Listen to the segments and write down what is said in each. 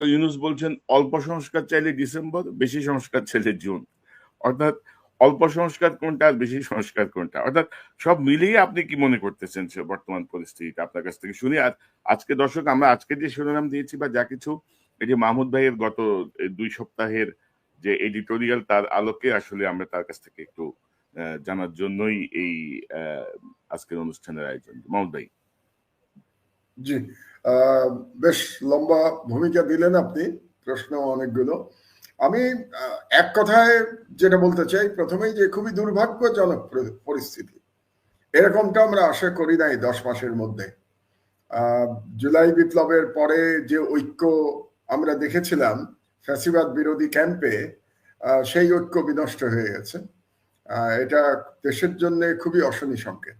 ইউনুস বলছেন, অল্প সংস্কার চাইলে ডিসেম্বর, বেশি সংস্কার চাইলে জুন। অর্থাৎ অল্প সংস্কার কোনটা আর বেশি সংস্কার কোনটা? অর্থাৎ সব মিলিয়ে আপনি কি মনে করতেছেন সে বর্তমান পরিস্থিতিটা আপনার কাছ থেকে শুনি। আর আজকে দর্শক, আমরা আজকে যে শিরোনাম দিয়েছি বা যা কিছু, এই যে মাহমুদ ভাইয়ের গত দুই সপ্তাহের যে এডিটোরিয়াল, তার আলোকে আসলে আমরা তার কাছ থেকে একটু জানার জন্যই এই আজকের অনুষ্ঠানের আয়োজন। মাহমুদ ভাই। জি। বেশ লম্বা ভূমিকা দিলেন আপনি প্রশ্ন অনেকগুলো। আমি এক কথায় যেটা বলতে চাই, প্রথমেই যে খুবই দুর্ভাগ্যজনক পরিস্থিতি। এরকমটা আমরা আশা করি নাই দশ মাসের মধ্যে। জুলাই বিপ্লবের পরে যে ঐক্য আমরা দেখেছিলাম, ফ্যাসিবাদ বিরোধী ক্যাম্পে সেই ঐক্য বিনষ্ট হয়ে গেছে। এটা দেশের জন্য খুবই অশনি সংকেত।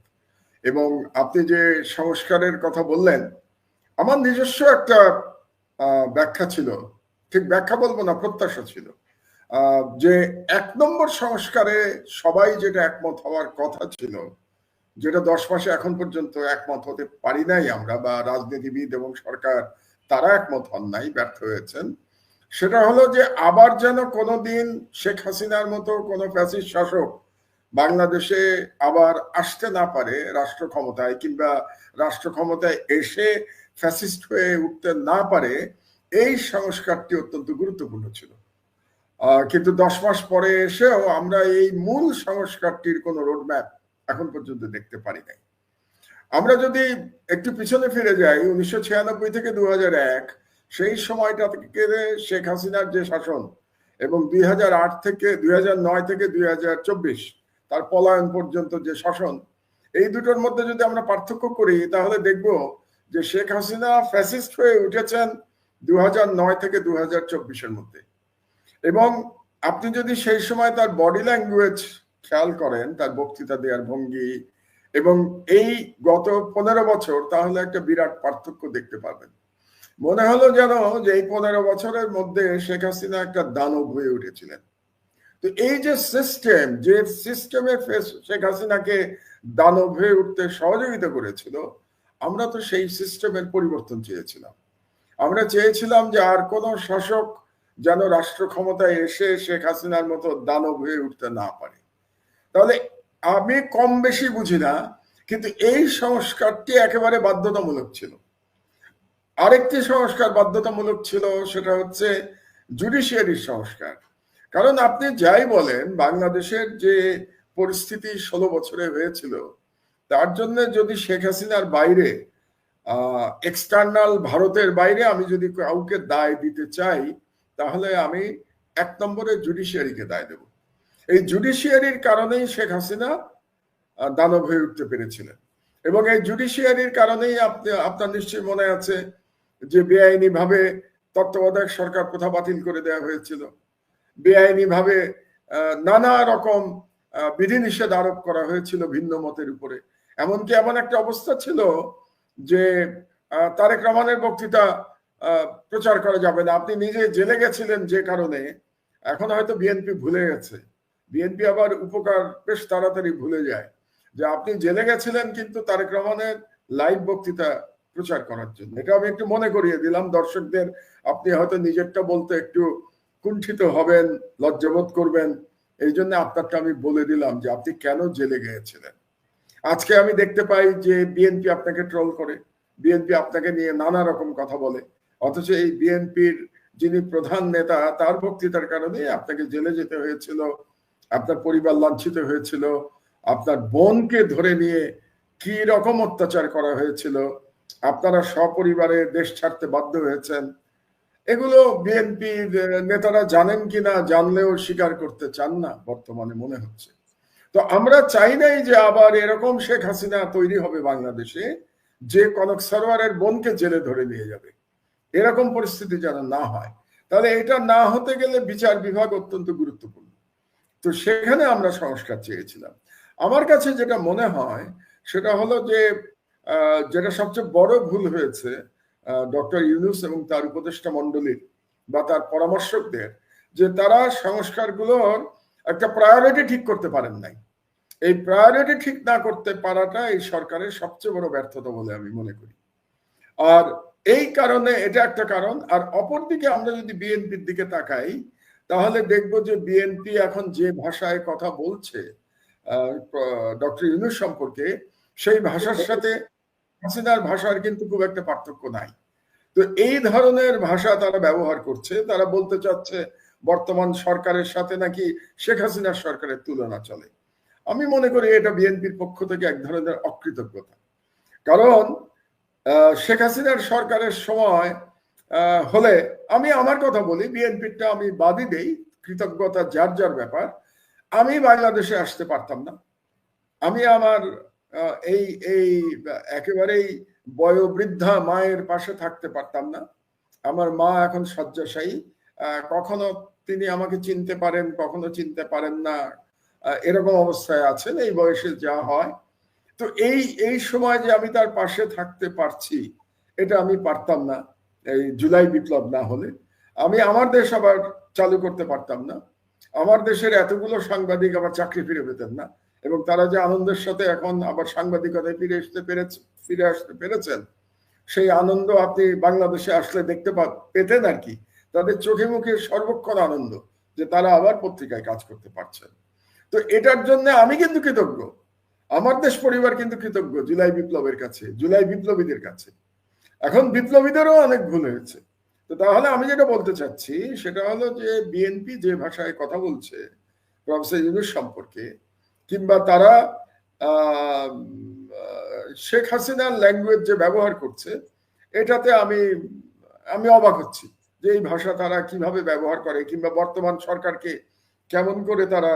এবং আপনি যে সংস্কারের কথা বললেন আমার নিজস্ব একটা ব্যাখ্যা ছিল। ঠিক ব্যাখ্যা বলব না, প্রত্যাশা ছিল। যে এক নম্বর সংস্কারে সবাই যেটা একমত হওয়ার কথা ছিল, যেটা দশ মাসে এখন পর্যন্ত একমত হতে পারি নাই আমরা, বা রাজনীতিবিদ এবং সরকার তারা একমত হন নাই, ব্যর্থ হয়েছেন, সেটা হলো যে আবার যেন কোনোদিন শেখ হাসিনার মতো কোনো ফ্যাসিস্ট শাসক বাংলাদেশে আবার আসতে না পারে রাষ্ট্র ক্ষমতায়, কিংবা রাষ্ট্র ক্ষমতায় এসে ফ্যাসিস্ট হয়ে উঠতে না পারে, এই সংস্কারটি অত্যন্ত গুরুত্বপূর্ণ ছিল। কিন্তু দশ মাস পরে এসেও আমরা এই মূল সংস্কারটির কোনো রোডম্যাপ এখন পর্যন্ত দেখতে পারি নাই। আমরা যদি একটু পিছনে ফিরে যাই, উনিশশো ছিয়ানব্বই থেকে দু সেই সময়টা থেকে শেখ হাসিনার যে শাসন এবং দুই হাজার আট থেকে দুই থেকে দুই হাজার চব্বিশ, তার পলায়ন পর্যন্ত যে শাসন, এই দুটোর মধ্যে যদি আমরা পার্থক্য করি, তাহলে দেখব যে শেখ হাসিনা ফ্যাসিস্ট হয়ে উঠেছেন দু নয় থেকে দু হাজার চব্বিশের মধ্যে। এবং আপনি যদি সেই সময় তার বডি ল্যাঙ্গুয়েজ খেয়াল করেন, তার বক্তৃতা দেওয়ার ভঙ্গি, এবং এই গত পনেরো বছর, তাহলে একটা বিরাট পার্থক্য দেখতে পাবেন। মনে হলো যেন যে এই পনেরো বছরের মধ্যে শেখ হাসিনা একটা দানব হয়ে উঠেছিলেন। তো এই যে সিস্টেম যে সিস্টেমে শেখ হাসিনাকে দানব হয়ে উঠতে সহযোগিতা করেছিল আমরা তো সেই সিস্টেমের পরিবর্তন চেয়েছিলাম। আমরা চেয়েছিলাম যে আর কোন শাসক যেন রাষ্ট্র ক্ষমতায় এসে শেখ হাসিনার মতো দানব হয়ে উঠতে না পারে। তাহলে আমি কম বেশি বুঝি না, কিন্তু এই সংস্কারটি একেবারে বাধ্যতামূলক ছিল। আরেকটি সংস্কার বাধ্যতামূলক ছিল, সেটা হচ্ছে জুডিশিয়ারির সংস্কার। কারণ আপনি যাই বলেন, বাংলাদেশের যে পরিস্থিতি ষোলো বছরে হয়েছিল তার জন্য যদি শেখ হাসিনার বাইরে এক্সটার্নাল ভারতের বাইরে আমি যদি কাউকে দায় দিতে চাই, তাহলে আমি এক নম্বরে জুডিশিয়ারিকে দায় দেব। এই জুডিশিয়ারির কারণেই শেখ হাসিনা দানব হয়ে উঠতে পেরেছিলেন। এবং এই জুডিশিয়ারির কারণেই আপনি, আপনার নিশ্চয়ই মনে আছে যে বেআইনি ভাবে তত্ত্বাবধায়ক সরকার প্রথা বাতিল করে দেওয়া হয়েছিল। বেআইনি ভাবে নানা রকম বিধিনিষেধ আরোপ করা হয়েছিল ভিন্ন মতের উপরে। এমনকি এমন একটা অবস্থা ছিল যে তারেক রহমানের বক্তৃতা প্রচার করা যাবে না। আপনি নিজে জেলে গেছিলেন যে কারণে, এখন হয়তো বিএনপি ভুলে গেছে। বিএনপি আবার উপকার বেশ তাড়াতাড়ি ভুলে যায় যে, আপনি জেলে গেছিলেন কিন্তু তারেক রহমানের লাইভ বক্তৃতা প্রচার করার জন্য। এটা আমি একটু মনে করিয়ে দিলাম, দর্শকদের আপনি হয়তো নিজেরটা বলতে একটু কুণ্ঠিত হবেন, লজ্জাবোধ করবেন, এই জন্য আপনারটা আমি বলে দিলাম যে, আপনি কেন জেলে গিয়েছিলেন? আজকে আমি দেখতে পাই যে বিএনপি আপনাকে ট্রোল করে। বিএনপি আপনাকে নিয়ে নানা রকম কথা বলে। অথচ এই বিএনপির যিনি প্রধান নেতা, তার বক্তৃতার কারণে আপনাকে জেলে যেতে হয়েছিল, আপনার পরিবার লাঞ্ছিত হয়েছিল, আপনার বোনকে ধরে নিয়ে কি রকম অত্যাচার করা হয়েছিল, আপনারা সপরিবারে দেশ ছাড়তে বাধ্য হয়েছেন। এগুলো বিএনপির নেতারা জানেন কিনা, জানলেও স্বীকার করতে চান না বর্তমানে মনে হচ্ছে। তো আমরা চাই নাই যে আবার এরকম শেখ হাসিনা তৈরি হবে বাংলাদেশে, যে কনক সরোয়ারের বোনকে জেলে ধরে নিয়ে যাবে। এরকম পরিস্থিতি যেন না হয়। তাহলে এটা না হতে গেলে বিচার বিভাগ অত্যন্ত গুরুত্বপূর্ণ। তো সেখানে আমরা সংস্কার চেয়েছিলাম। আমার কাছে যেটা মনে হয়, সেটা হলো যে যেটা সবচেয়ে বড় ভুল হয়েছে ডক্টর ইউনুস এবং তার উপদেষ্টা মন্ডলীর বা তার পরামর্শকদের, যে তারা সংস্কারগুলোর একটা প্রায়োরিটি ঠিক করতে পারেন নাই। এই প্রায়োরিটি ঠিক না করতে পারাটা এই সরকারের সবচেয়ে বড় ব্যর্থতা বলে আমি মনে করি। আর এই কারণে এটা একটা কারণ, আর অপরদিকে আমরা যদি বিএনপির দিকে তাকাই, তাহলে দেখব যে বিএনপি এখন যে ভাষায় কথা বলছে ডক্টর ইউনুস সম্পর্কে, সেই ভাষার সাথে হাসিনার ভাষার কিন্তু খুব একটা পার্থক্য নাই। তো এই ধরনের ভাষা তারা ব্যবহার করছে, তারা বলতে চাচ্ছে বর্তমান সরকারের সাথে নাকি শেখ হাসিনার সরকারের তুলনা চলে। আমি মনে করি এটা বিএনপির পক্ষ থেকে এক ধরনের অকৃতজ্ঞতা। কারণ শেখ হাসিনার সরকারের সময় হলে আমি আমার কথা বলি বিএনপিটা আমি বাদই দেই, কৃতজ্ঞতা যার যার ব্যাপার, আমি বাংলাদেশে আসতে পারতাম না। আমি আমার এই এই, একেবারেই বয়োবৃদ্ধা মায়ের পাশে থাকতে পারতাম না। আমার মা এখন শয্যাশায়ী কখনো তিনি আমাকে চিনতে পারেন, কখনো চিনতে পারেন না। এরকম অবস্থায় আছেন, এই বয়সে যা হয়। তো এই এই সময় যে আমি তার পাশে থাকতে পারছি, এটা আমি পারতাম না। এই জুলাই বিপ্লব না হলে। আমি আমার দেশ আবার চালু করতে পারতাম না। আমার দেশের এতগুলো সাংবাদিক আবার চাকরি ফিরে পেতেন না। এবং তারা যে আনন্দের সাথে এখন আবার সাংবাদিকতায় ফিরে আসতে পেরেছে, ফিরে আসতে পেরেছেন, সেই আনন্দ আপনি বাংলাদেশে আসলে দেখতে পেতেন আর কি। তাদের চোখে মুখে সর্বক্ষণ আনন্দ যে তারা আবার পত্রিকায় কাজ করতে পারছেন। তো এটার জন্য আমি কিন্তু কৃতজ্ঞ। আমার দেশ পরিবার কিন্তু কৃতজ্ঞ জুলাই বিপ্লবের কাছে, জুলাই বিপ্লবীদের কাছে। এখন বিপ্লবীদেরও অনেক ভুল হয়েছে। তো তাহলে আমি যেটা বলতে চাচ্ছি, সেটা হলো যে বিএনপি যে ভাষায় কথা বলছে, প্রফেসর ইউনুস সম্পর্কে, কিংবা তারা শেখ হাসিনার ল্যাঙ্গুয়েজ যে ব্যবহার করছে, এটাতে আমি আমি অবাক হচ্ছি। যে এই ভাষা তারা কীভাবে ব্যবহার করে, কিংবা বর্তমান সরকারকে কেমন করে তারা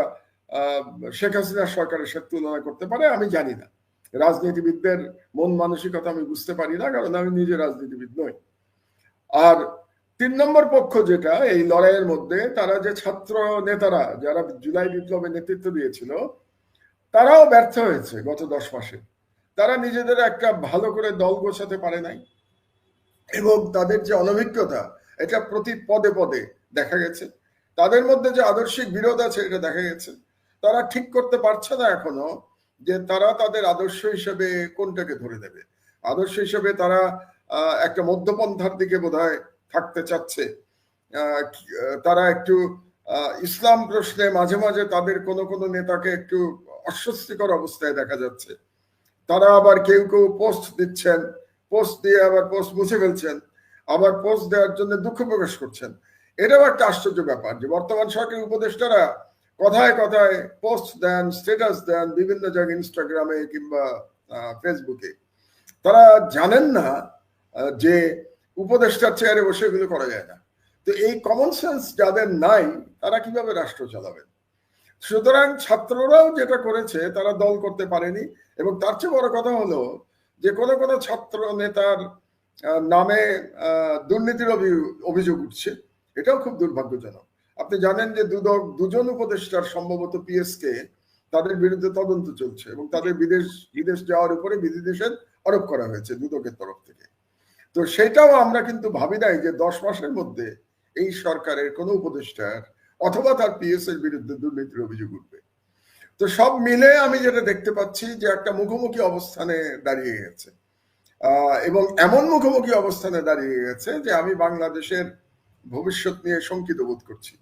শেখ হাসিনার সরকারের সাথে তুলনা করতে পারে, আমি জানি না। রাজনীতিবিদদের মন মানসিকতা আমি বুঝতে পারি না, কারণ আমি নিজে রাজনীতিবিদ নই। আর তিন নম্বর পক্ষ যেটা, এই লড়াইয়ের মধ্যে তারা যে ছাত্র নেতারা, যারা জুলাই বিপ্লবে নেতৃত্ব দিয়েছিল, তারাও ব্যর্থ হয়েছে গত দশ মাসে। তারা নিজেদের একটা ভালো করে দল গোছাতে পারে নাই, এবং তাদের যে অনভিজ্ঞতা এটা প্রতি পদে পদে দেখা গেছে। তাদের মধ্যে যে আদর্শিক বিরোধ আছে, এটা দেখা গেছে। তারা ঠিক করতে পারছে না এখনও যে তারা তাদের আদর্শ হিসেবে কোনটাকে ধরে দেবে আদর্শ হিসেবে তারা একটা মধ্যপন্থার দিকে বোধহয় থাকতে চাচ্ছে। তারা একটু ইসলাম প্রশ্নে মাঝে মাঝে তাদের কোন কোন নেতাকে একটু অস্বস্তিকর অবস্থায় দেখা যাচ্ছে। তারা আবার কেউ কেউ পোস্ট দিচ্ছেন, পোস্ট দিয়ে আবার পোস্ট মুছে ফেলছেন। আবার পোস্ট দেওয়ার জন্য দুঃখ প্রকাশ করছেন। এটাও একটা আশ্চর্য ব্যাপার যে বর্তমান সরকারি উপদেষ্টারা কথায় কথায় পোস্ট দেন স্টেটাস দেন বিভিন্ন জায়গায় ইনস্টাগ্রামে কিংবা ফেসবুকে। তারা জানেন না যে উপদেষ্টার চেয়ারে বসে এগুলো করা যায় না। তো এই কমন সেন্স যাদের নাই, তারা কীভাবে রাষ্ট্র চালাবেন? সুতরাং ছাত্ররাও যেটা করেছে, তারা দল করতে পারেনি। এবং তার চেয়ে বড় কথা হলো যে কোনো কোনো ছাত্র নেতার নামে দুর্নীতির অভিযোগ উঠছে। এটাও খুব দুর্ভাগ্যজনক। আপনি জানেন যে দুদক দুজন উপদেষ্টার সম্ভবত পিএসকে তাদের বিরুদ্ধে তদন্ত চলছে এবং তাদের বিদেশ বিদেশ যাওয়ার উপরে বিধি নিষেধ আরোপ করা হয়েছে দুদকের তরফ থেকে। তো সেটাও আমরা কিন্তু ভাবি নাই যে দশ মাসের মধ্যে এই সরকারের কোনো উপদেষ্টার অথবা তার পিএস এর বিরুদ্ধে দুর্নীতির অভিযোগ উঠবে। তো সব মিলে আমি যেটা দেখতে পাচ্ছি যে একটা মুখোমুখি অবস্থানে দাঁড়িয়ে গেছে। এবং এমন মুখোমুখি অবস্থানে দাঁড়িয়ে গেছে যে আমি বাংলাদেশের ভবিষ্যৎ নিয়ে শঙ্কিত বোধ করছি।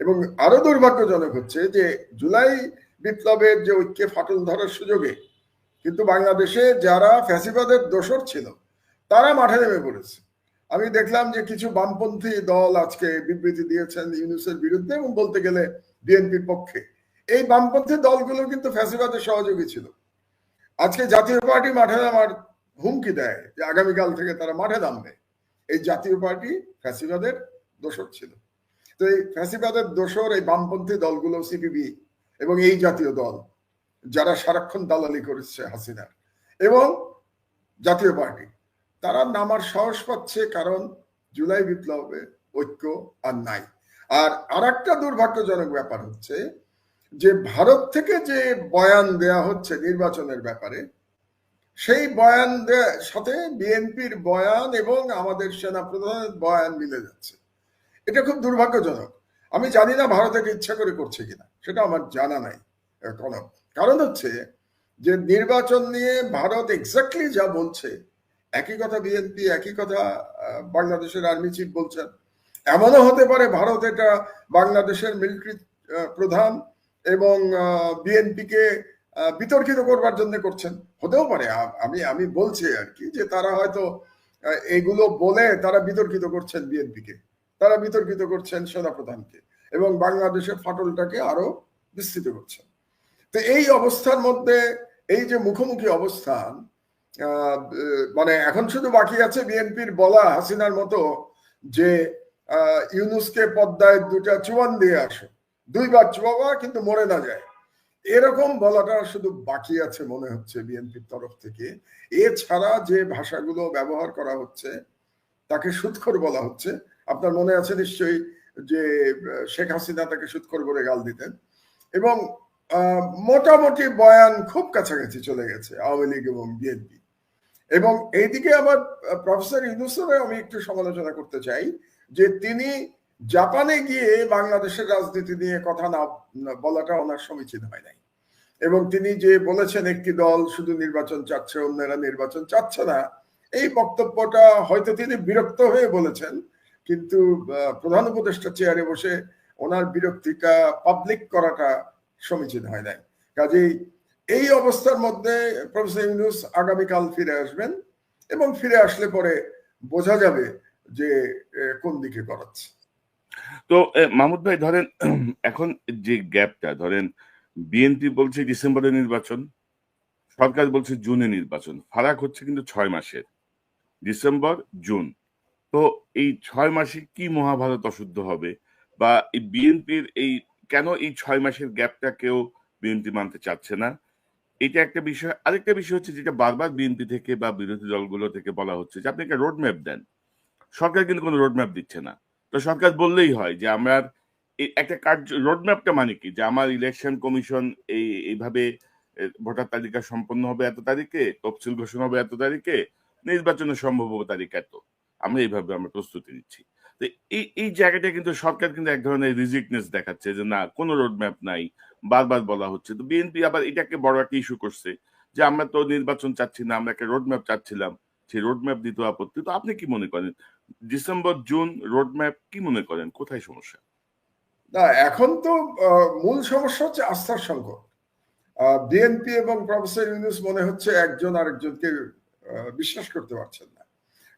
এবং আরও দুর্ভাগ্যজনক হচ্ছে যে জুলাই বিপ্লবের যে ঐক্যে ফাটল ধরার সুযোগে কিন্তু বাংলাদেশে যারা ফ্যাসিবাদের দোসর ছিল, তারা মাঠে নেমে পড়েছে। আমি দেখলাম যে কিছু বামপন্থী দল আজকে বিবৃতি দিয়েছেন ইউনুসের বিরুদ্ধে এবং বলতে গেলে বিএনপির পক্ষে। এই বামপন্থী দলগুলো কিন্তু ফ্যাসিবাদের সহযোগী ছিল। আজকে জাতীয় পার্টি মাঠে নামার হুমকি দেয় যে আগামীকাল থেকে তারা মাঠে নামবে। এই জাতীয় পার্টি ফ্যাসিবাদের দোসর ছিল। তো এই ফ্যাসিবাদের দোসর এই বামপন্থী দলগুলো সিপিবি এবং এই জাতীয় দল, যারা সারাক্ষণ দালালি করেছে হাসিনার এবং জাতীয় পার্টি, তারা নামার সাহস পাচ্ছে কারণ জুলাই বিপ্লবে ঐক্য আর নাই। আর আর একটা দুর্ভাগ্যজনক ব্যাপার হচ্ছে যে ভারত থেকে যে বয়ান দেয়া হচ্ছে নির্বাচনের ব্যাপারে সেই বয়ান সাথে বিএনপির বয়ান এবং আমাদের সেনা প্রধানের বয়ান মিলে যাচ্ছে। এটা খুব দুর্ভাগ্যজনক। আমি জানি না ভারত এটা ইচ্ছা করে করছে কিনা সেটা আমার জানা নাই কারণ কারণ হচ্ছে যে নির্বাচন নিয়ে ভারত এক্স্যাক্টলি যা বলছে একই কথা বিএনপি একই কথা বাংলাদেশের আর্মি চিফ বলছেন। এমনও হতে পারে ভারত এটা বাংলাদেশের মিলিটারি প্রধান এবং বিএনপি কে আহ, বিতর্কিত করবার জন্য করছেন। হতেও পারে আমি আমি বলছি আর কি যে তারা হয়তো এগুলো বলে তারা বিতর্কিত করছেন বিএনপি কে তারা বিতর্কিত করছেন সেনাপ্রধানকে এবং বাংলাদেশের ফাটলটাকে আরও বিস্তৃত করছেন। তো এই অবস্থার মধ্যে, এই যে মুখোমুখি অবস্থান মানে এখন শুধু বাকি আছে বিএনপির বলা হাসিনার মতো যে ইউনুসকে পদ্মায় দুটা চুয়ান দিয়ে আসো। দুইবার চুয়াবা, কিন্তু মরে না যায়। এরকম বলাটা শুধু বাকি আছে মনে হচ্ছে বিএনপির তরফ থেকে। এছাড়া যে ভাষাগুলো ব্যবহার করা হচ্ছে, তাকে সুৎখর বলা হচ্ছে। আপনার মনে আছে নিশ্চয়ই যে, শেখ হাসিনা তাকে সুৎখর করে গাল দিতেন। এবং মোটামুটি বয়ান খুব কাছাকাছি চলে গেছে আওয়ামী লীগ এবং বিএনপি। এবং এইদিকে আবার প্রফেসর ইউনুসের আমি একটু সমালোচনা করতে চাই যে, তিনি জাপানে গিয়ে বাংলাদেশের রাজনীতি নিয়ে কথা না বলাটা ওনার সমীচীন হয় নাই। এবং তিনি যে বলেছেন একটি দল শুধু নির্বাচন চাচ্ছে, অন্যরা নির্বাচন চাচ্ছে না, এই বক্তব্যটা হয়তো তিনি বিরক্ত হয়ে বলেছেন, কিন্তু প্রধান উপদেষ্টা চেয়ারে বসে ওনার বিরক্তিটা পাবলিক করাটা সমীচীন হয় নাই। কাজেই এই অবস্থার মধ্যে প্রফেসর ইউনুস আগামীকাল ফিরে আসবেন এবং ফিরে আসলে পরে বোঝা যাবে যে কোন দিকে করাচ্ছে তো মাহমুদ ভাই, ধরেন, এখন যে গ্যাপটা, ধরেন, বিএনপি বলছে ডিসেম্বরে নির্বাচন, সরকার বলছে জুনে নির্বাচন, ফারাক হচ্ছে কিন্তু ছয় মাসের, ডিসেম্বর, জুন। তো এই ছয় মাসে কি মহাভারত অশুদ্ধ হবে? বা এই বিএনপির এই, কেন এই ছয় মাসের গ্যাপটা কেউ বিএনপি মানতে চাচ্ছে না? এটা একটা বিষয়। আরেকটা বিষয় হচ্ছে যেটা বারবার বিএনপি থেকে বা বিরোধী দলগুলো থেকে বলা হচ্ছে, যে আপনি একটা রোড ম্যাপ দেন। সরকার কিন্তু কোনো রোড ম্যাপ দিচ্ছে না। তো সরকার বললেই হয় যে আমরা একটা কার্য রোড ম্যাপটা মানে কি? যে আমার ইলেকশন কমিশন এই, এইভাবে ভোটার তালিকা সম্পন্ন হবে এত তারিখে, তফসিল ঘোষণা হবে এত তারিখে, নির্বাচনের সম্ভাব্য তারিখ এত। আমরা এইভাবে আমরা প্রস্তুতি নিচ্ছি। তো এই এই জায়গাটা কিন্তু সরকার কিন্তু এক ধরনের রিজিকনেস দেখাচ্ছে যে না, কোনো রোড ম্যাপ নাই, বারবার বলা হচ্ছে। তো বিএনপি আবার এটাকে বড় একটা ইস্যু করছে যে আমরা তো নির্বাচন চাচ্ছি না, আমরা একটা রোড ম্যাপ চাচ্ছিলাম। সেই রোড ম্যাপ দিতে আপত্তি, তো আপনি কি মনে করেন? ডিসেম্বর জুন রোড ম্যাপ কি মনে করেন? কোথায় সমস্যা? না, এখন তো মূল সমস্যা হচ্ছে আস্থার সংকট। বিএনপি এবং প্রফেসর ইউনুস মনে হচ্ছে একজন আরেকজনকে বিশ্বাস করতে পারছেন না।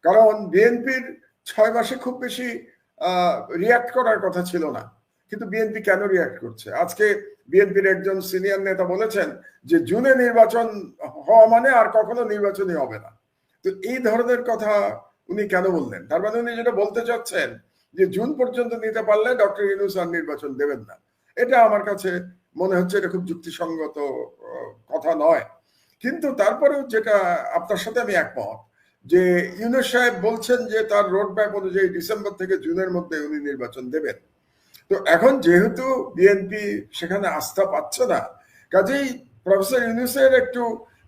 কারণ বিএনপির ছয় মাসে খুব বেশি রিয়াক্ট করার কথা ছিল না। কিন্তু বিএনপি কেন রিয়াক্ট করছে? আজকে বিএনপির একজন সিনিয়র নেতা বলেছেন যে জুনে নির্বাচন হওয়া মানে আর কখনো নির্বাচনই হবে না। তো এই ধরনের কথা উনি কেন বললেন? তার মানে উনি যেটা বলতে চাচ্ছেন যে জুন পর্যন্ত নিতে পারলে ডক্টর ইউনুস আর নির্বাচন দেবেন না। এটা আমার কাছে মনে হচ্ছে এটা খুব যুক্তিসঙ্গত কথা নয়। কিন্তু তারপরেও যেটা আপনার সাথে আমি একমত যে ইউনুস সাহেব বলছেন যে তার রোড ম্যাপ অনুযায়ী ডিসেম্বর থেকে জুনের মধ্যে উনি নির্বাচন দেবেন। তো এখন যেহেতু বিএনপি সেখানে আস্থা পাচ্ছে না, কাজেই প্রফেসর ইউনুসের একটু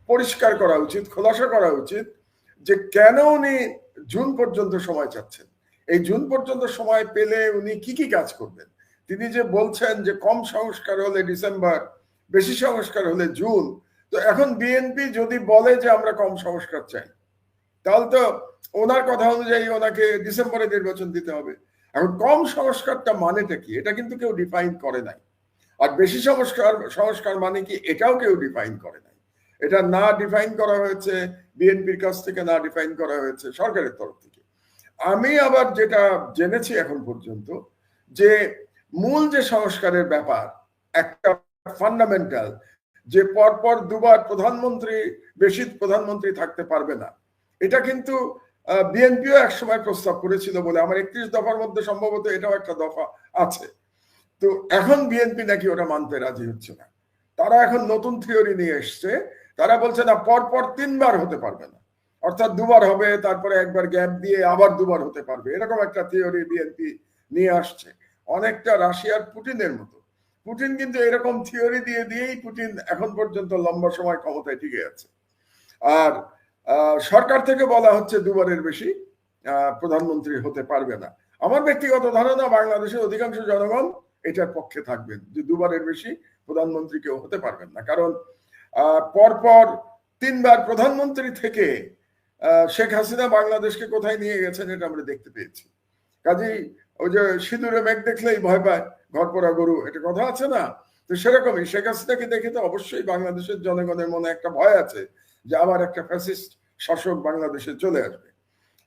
পরিষ্কার করা উচিত, খোলাসা করা উচিত। যে কেন উনি জুন পর্যন্ত সময় চাচ্ছেন? এই জুন পর্যন্ত সময় পেলে উনি কি কি কাজ করবেন? তিনি যে বলছেন যে কম সংস্কার হলে ডিসেম্বর, বেশি সংস্কার হলে জুন, তো এখন বিএনপি যদি বলে যে আমরা কম সংস্কার চাই, তাহলে তো ওনার কথা অনুযায়ী ওনাকে ডিসেম্বরে নির্বাচন দিতে হবে। এখন কম সংস্কারটা মানেটা কি? এটা কিন্তু কেউ ডিফাইন করে নাই। আর বেশি সংস্কার সংস্কার মানে কি? এটাও কেউ ডিফাইন করে নাই। এটা না ডিফাইন করা হয়েছে বিএনপির কাছ থেকে না ডিফাইন করা হয়েছে সরকারের তরফ থেকে। আমি আবার যেটা জেনেছি এখন পর্যন্ত, যে মূল যে সংস্কারের ব্যাপার, একটা ফান্ডামেন্টাল যে পরপর দুবার প্রধানমন্ত্রী, বেশি প্রধানমন্ত্রী থাকতে পারবে না। এটা কিন্তু বিএনপিও এক সময় প্রস্তাব করেছিল বলে, আমার একত্রিশ দফার মধ্যে সম্ভবত এটাও একটা দফা আছে। তো এখন বিএনপি নাকি ওটা মানতে রাজি হচ্ছে না। তারা এখন নতুন থিওরি নিয়ে এসছে তারা বলছে, না, পরপর তিনবার হতে পারবে না। অর্থাৎ দুবার হবে, তারপরে একবার গ্যাপ দিয়ে আবার দুবার হতে পারবে। এরকম একটা থিওরি বিএনপি নিয়ে আসছে। অনেকটা রাশিয়ার পুটিনের মতো। পুটিন কিন্তু এরকম থিওরি দিয়ে দিয়েই পুটিন এখন পর্যন্ত লম্বা সময় ক্ষমতায় টিকে আছে। আর সরকার থেকে বলা হচ্ছে দুবারের বেশি প্রধানমন্ত্রী হতে পারবে না। আমার ব্যক্তিগত ধারণা, বাংলাদেশের অধিকাংশ জনগণ এটার পক্ষে থাকবেন যে দুবারের বেশি প্রধানমন্ত্রী কেউ হতে পারবেন না। কারণ পরপর তিনবার প্রধানমন্ত্রী থেকে শেখ হাসিনা বাংলাদেশকে কোথায় নিয়ে গেছেন এটা আমরা দেখতে পেয়েছি। কাজেই ওই যে সিঁদুরে মেঘ দেখলেই ভয় পায়, ঘর পড়া গরু, এটা কথা আছে না? তো সেরকমই শেখ হাসিনাকে দেখে তো অবশ্যই বাংলাদেশের জনগণের মনে একটা ভয় আছে যে আবার একটা ফ্যাসিস্ট শাসক বাংলাদেশে চলে আসবে।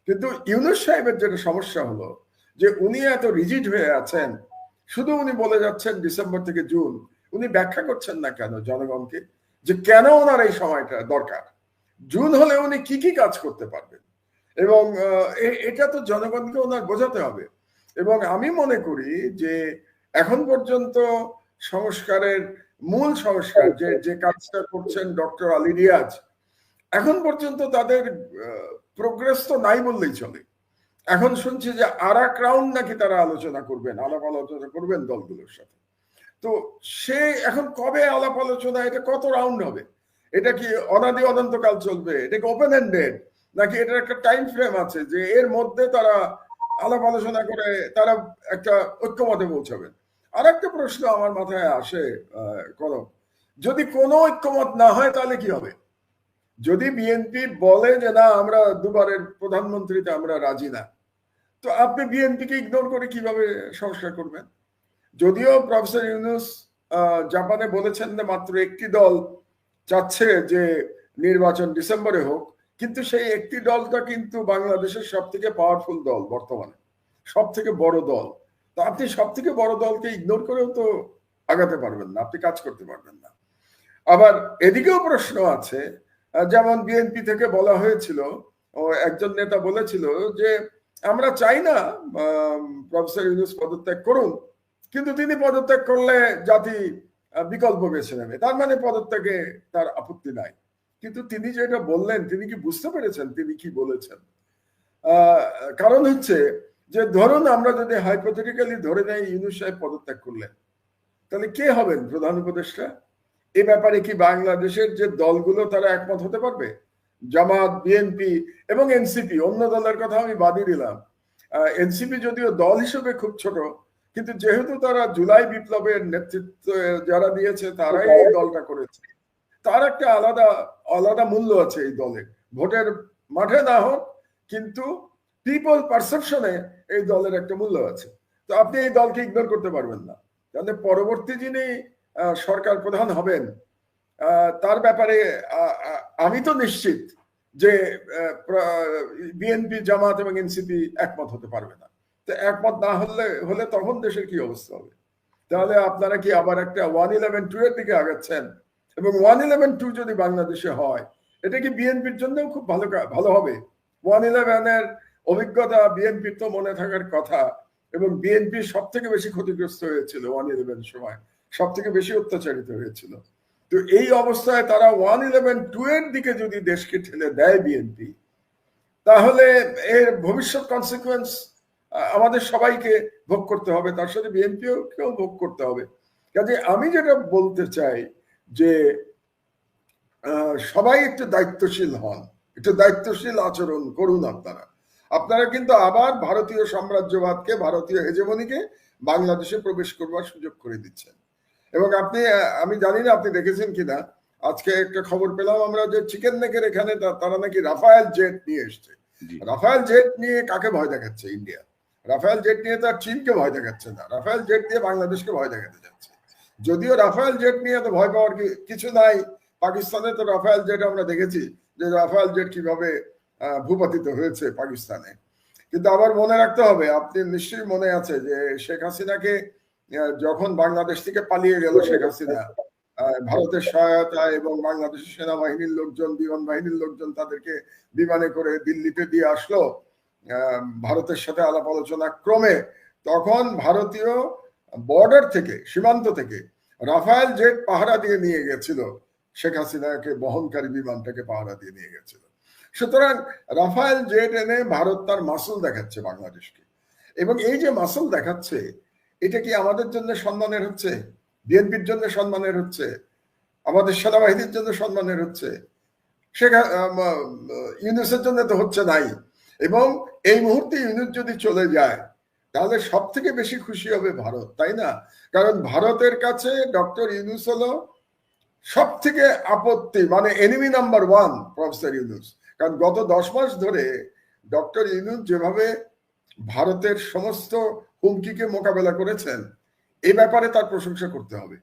কিন্তু ইউনুস সাহেবের যেটা সমস্যা হলো যে উনি এত রিজিড হয়ে আছেন, শুধু উনি বলে যাচ্ছেন ডিসেম্বর থেকে জুন, উনি ব্যাখ্যা করছেন না কেন জনগণকে? যে কেন ওনার এই সময়টা দরকার? জুন হলে উনি কি কি কাজ করতে পারবেন? এবং এটা তো জনগণকে ওনার বোঝাতে হবে। এবং আমি মনে করি যে এখন পর্যন্ত সংস্কারের মূল সংস্কার যে যে কাজটা করছেন ডক্টর আলী রিয়াজ, এখন পর্যন্ত তাদের প্রোগ্রেস তো নাই বললেই চলে। এখন শুনছি যে আর রাউন্ড নাকি তারা আলোচনা করবেন, আলাপ আলোচনা করবেন দলগুলোর সাথে। তো সে এখন কবে আলাপ আলোচনা, এটা কত রাউন্ড হবে? এটা কি অনাদি অনন্তকাল চলবে? এটা কি ওপেন এন্ডেড নাকি এটার একটা টাইম ফ্রেম আছে যে এর মধ্যে তারা আলাপ আলোচনা করে তারা একটা ঐক্যমতে পৌঁছাবেন? আর একটা প্রশ্ন আমার মাথায় আসে কনক। যদি কোনো ঐক্যমত না হয়, তাহলে কি হবে? যদি বিএনপি বলে যে না, আমরা দুবারের প্রধানমন্ত্রীতে আমরা রাজি না, তো আপনি বিএনপিকে ইগনোর করে কীভাবে সংস্কার করবেন? যদিও প্রফেসর ইউনুস জাপানে বলেছেন যে মাত্র একটি দল চাচ্ছে যে নির্বাচন ডিসেম্বরে হোক, কিন্তু সেই একটি দলটা কিন্তু বাংলাদেশের সব থেকে পাওয়ারফুল দল বর্তমানে সব থেকে বড় দল। তো আপনি সব থেকে বড় দলকে ইগনোর করেও তো আগাতে পারবেন না, আপনি কাজ করতে পারবেন না। আবার এদিকেও প্রশ্ন আছে যেমন বিএনপি থেকে বলা হয়েছিল একজন নেতা বলেছিল যে, আমরা চাই না প্রফেসর ইউনুস পদত্যাগ করুন কিন্তু তিনি পদত্যাগ করলে জাতি বিকল্প বেছে নেবে। তার মানে পদত্যাগে তার আপত্তি নাই। কিন্তু তিনি যেটা বললেন, তিনি কি বুঝতে পেরেছেন? তিনি কি বলেছেন? কারণ হচ্ছে যে, ধরুন আমরা যদি হাইপোথেটিক্যালি ধরে নেই ইউনুস সাহেব পদত্যাগ করলেন, তাহলে কে হবেন প্রধান উপদেষ্টা? এ ব্যাপারে কি বাংলাদেশের যে দলগুলো, তারা একমত হতে পারবে? জামাত, বিএনপি এবং এনসিপি। অন্য দলের কথা আমি বাদই দিলাম। এনসিপি যদিও দল হিসেবে খুব ছোট কিন্তু যেহেতু তারা জুলাই বিপ্লবের নেতৃত্ব যারা দিয়েছে তারাই এই দলটা করেছে। তার একটা আলাদা আলাদা মূল্য আছে এই দলের ভোটের মাঠে না হোক কিন্তু পিপল পারসেপশনে এই দলের একটা মূল্য আছে। তো আপনি এই দলকে ইগনোর করতে পারবেন না। তাহলে পরবর্তী যিনি সরকার প্রধান হবেন আহ, তার ব্যাপারে আমি তো নিশ্চিত যে বিএনপি জামাত এবং এনসিপি একমত হতে পারবে না। তো একমত না হলে হলে তখন দেশের কি অবস্থা হবে? তাহলে আপনারা কি আবার একটা ওয়ান ইলেভেন টু এর দিকে আগাচ্ছেন? এবং ওয়ান ইলেভেন টু যদি বাংলাদেশে হয়, এটা কি বিএনপির জন্য খুব ভালো ভালো হবে? ওয়ান ইলেভেনের অভিজ্ঞতা বিএনপির তো মনে থাকার কথা, এবং বিএনপি সব থেকে বেশি ক্ষতিগ্রস্ত হয়েছিল ওয়ান ইলেভেন সময় সব থেকে বেশি অত্যাচারিত হয়েছিল। তো এই অবস্থায় তারা ওয়ান ইলেভেন টু এর দিকে যদি দেশকে ঠেলে দেয় বিএনপি, তাহলে এর ভবিষ্যৎ কনসিকুয়েন্স আমাদের সবাইকে ভোগ করতে হবে তার সাথে বিএনপিও কেউ ভোগ করতে হবে। কাজে আমি যেটা বলতে চাই যে সবাই একটু দায়িত্বশীল হন একটু দায়িত্বশীল আচরণ করুন আপনারা। আপনারা কিন্তু আবার ভারতীয় সাম্রাজ্যবাদকে ভারতীয় হেজেমনিকে বাংলাদেশে প্রবেশ করবার সুযোগ করে দিচ্ছেন। এবং আপনি আমি জানি না আপনি দেখেছেন কিনা আজকে একটা খবর পেলাম আমরা যে চিকেন নেকের এখানে তারা নাকি রাফায়েল জেট নিয়ে এসছে। রাফায়েল জেট নিয়ে কাকে ভয় দেখাচ্ছে ইন্ডিয়া? রাফায়েল জেট নিয়ে তার চীনকে ভয় দেখাচ্ছে না। রাফায়েল জেট দিয়ে বাংলাদেশকে ভয় দেখাতে যাচ্ছে। যদিও রাফায়েল জেট নিয়ে তো ভয় পাওয়ার কিছু নাই, পাকিস্তানে তো রাফায়েল জেট আমরা দেখেছি যে রাফায়েল জেট কীভাবে ভূপাতিত হয়েছে পাকিস্তানে। কিন্তু আবার মনে রাখতে হবে, আপনি নিশ্চয়ই মনে আছে যে শেখ হাসিনাকে যখন বাংলাদেশ থেকে পালিয়ে গেল শেখ হাসিনা ভারতের সহায়তা এবং বাংলাদেশের সেনাবাহিনীর লোকজন, বিমান বাহিনীর লোকজন তাদেরকে বিমানে করে দিল্লিতে দিয়ে আসলো ভারতের সাথে আলাপ আলোচনা ক্রমে তখন ভারতীয় বর্ডার থেকে সীমান্ত থেকে রাফায়েল জেট পাহারা দিয়ে নিয়ে গেছিল। শেখ হাসিনাকে বহনকারী বিমানটাকে পাহারা দিয়ে নিয়ে গেছিল। সুতরাং রাফায়েল জেট এনে ভারত তার মাসুল দেখাচ্ছে বাংলাদেশকে। এবং এই যে মাসুল দেখাচ্ছে এটা কি আমাদের জন্য সম্মানের হচ্ছে? বিএনপির জন্য সম্মানের হচ্ছে? আমাদের সেনাবাহিনীর জন্য সম্মানের হচ্ছে? আহ, ইউনুসের জন্য তো হচ্ছে নাই। এবং এই মুহূর্তে ইউনুস যদি চলে যায়, তাহলে সব থেকে বেশি খুশি হবে ভারত, তাই না? কারণ ভারতের কাছে ডক্টর ইউনুস হলো সব থেকে আপত্তি মানে enemy number one professor Yunus. কারণ গত দশ মাস ধরে ডক্টর ইউনুস যেভাবে ভারতের সমস্ত হুমকিকে মোকাবেলা করেছেন, এ ব্যাপারে তার প্রশংসা করতে হবে।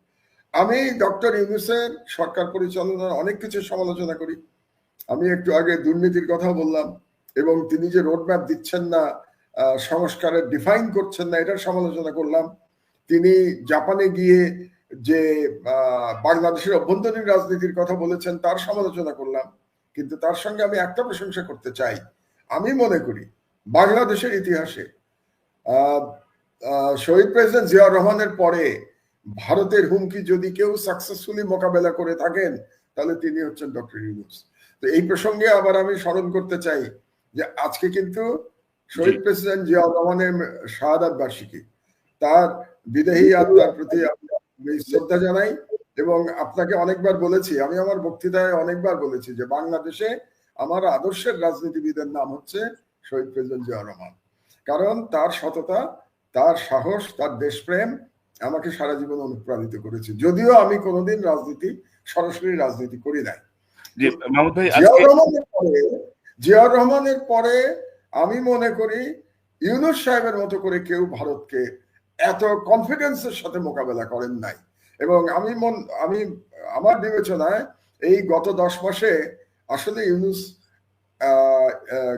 আমি ডক্টর ইউনুসের সরকার পরিচালনার অনেক কিছু সমালোচনা করি। আমি একটু আগে দুর্নীতির কথা বললাম। এবং তিনি যে রোডম্যাপ দিচ্ছেন না সংস্কারের ডিফাইন করছেন না, এটার সমালোচনা করলাম। তিনি জাপানে গিয়ে যে বাংলাদেশের অভ্যন্তরীণ রাজনীতির কথা বলেছেন, তার সমালোচনা করলাম। কিন্তু তার সঙ্গে আমি একটা প্রশংসা করতে চাই। আমি মনে করি বাংলাদেশের ইতিহাসে শহীদ প্রেসিডেন্ট জিয়াউর রহমানের পরে ভারতের হুমকি যদি কেউ সাকসেসফুলি মোকাবেলা করে থাকেন, তাহলে তিনি হচ্ছেন ডক্টর ইউনুস। তো এই প্রসঙ্গে আবার আমি স্মরণ করতে চাই যে আজকে কিন্তু শহীদ প্রেসিডেন্ট জিয়াউর রহমানের শাহাদাত বার্ষিকী। তার বিদেহী আত্মার প্রতি আমি শ্রদ্ধা জানাই এবং আপনাকে অনেকবার বলেছি আমি আমার বক্তৃতায় অনেকবার বলেছি যে বাংলাদেশে আমার আদর্শের রাজনীতিবিদের নাম হচ্ছে শহীদ প্রেসিডেন্ট জিয়াউর রহমান। কারণ তার সততা তার সাহস তার দেশপ্রেম আমাকে সারা জীবন অনুপ্রাণিত করেছে। যদিও আমি কোনোদিন রাজনীতি সরাসরি রাজনীতি করি নাই। জি মাহমুদ ভাই জিয়াউর আজকে রহমানের পরে জিয়াউর রহমানের পরে আমি মনে করি ইউনুস সাহেবের মতো করে কেউ ভারতকে এত কনফিডেন্সের সাথে মোকাবেলা করেন নাই। এবং আমি মন, আমি, আমার বিবেচনায় এই গত দশ মাসে আসলে ইউনুস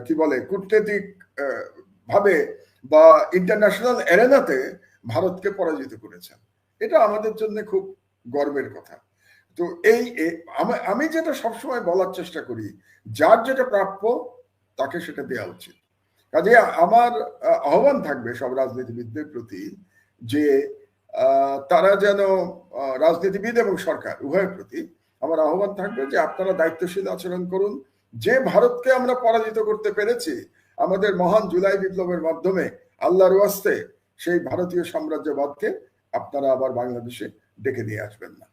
কি বলে, কূটনৈতিক ভাবে বা ইন্টারন্যাশনাল এরেনাতে ভারতকে পরাজিত করেছেন। এটা আমাদের জন্য খুব গর্বের কথা। তো এই আমি যেটা সবসময় বলার চেষ্টা করি, যার যেটা প্রাপ্য তাকে সেটা দেওয়া উচিত। কাজে আমার আহ্বান থাকবে সব রাজনীতিবিদদের প্রতি যে তারা যেন রাজনীতিবিদ এবং সরকার উভয়ের প্রতি আমার আহ্বান থাকবে যে আপনারা দায়িত্বশীল আচরণ করুন। যে ভারতকে আমরা পরাজিত করতে পেরেছি, আমাদের মহান জুলাই বিপ্লবের মাধ্যমে আল্লাহর ওয়াস্তে সেই ভারতীয় সাম্রাজ্যবাদকে আপনারা আবার বাংলাদেশে ডেকে নিয়ে আসবেন না।